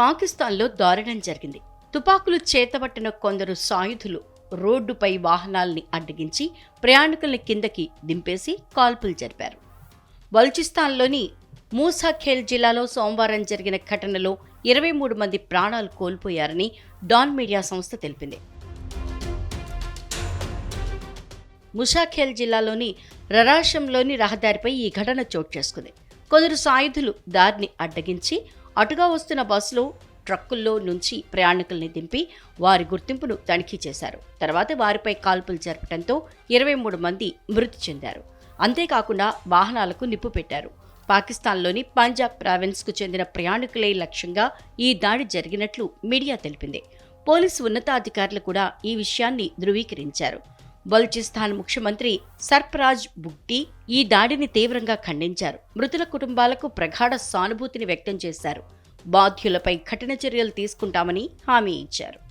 పాకిస్తాన్లో దారుణం జరిగింది. తుపాకులు చేతబట్టిన కొందరు సాయుధులు రోడ్డుపై వాహనాల్ని అడ్డగించి ప్రయాణికుల్ని కిందకి దింపేసి కాల్పులు జరిపారు. బల్చిస్తాన్లోని మూసాఖేల్ జిల్లాలో సోమవారం జరిగిన ఘటనలో ఇరవై మూడు మంది ప్రాణాలు కోల్పోయారని డాన్ మీడియా సంస్థ తెలిపింది. ముషాఖేల్ జిల్లాలోని రరాషంలోని రహదారిపై ఈ ఘటన చోటు చేసుకుంది. కొందరు సాయుధులు దారిని అడ్డగించి అటుగా వస్తున్న బస్సులో ట్రక్కుల్లో నుంచి ప్రయాణికుల్ని దింపి వారి గుర్తింపును తనిఖీ చేశారు. తర్వాత వారిపై కాల్పులు జరపడంతో ఇరవై మూడు మంది మృతి చెందారు. అంతేకాకుండా వాహనాలకు నిప్పు పెట్టారు. పాకిస్తాన్లోని పంజాబ్ ప్రావిన్స్కు చెందిన ప్రయాణికులే లక్ష్యంగా ఈ దాడి జరిగినట్లు మీడియా తెలిపింది. పోలీసు ఉన్నతాధికారులు కూడా ఈ విషయాన్ని ధృవీకరించారు. బల్చిస్తాన్ ముఖ్యమంత్రి సర్ఫరాజ్ బుగ్టీ ఈ దాడిని తీవ్రంగా ఖండించారు. మృతుల కుటుంబాలకు ప్రగాఢ సానుభూతిని వ్యక్తం చేశారు. బాధ్యులపై కఠిన చర్యలు తీసుకుంటామని హామీ ఇచ్చారు.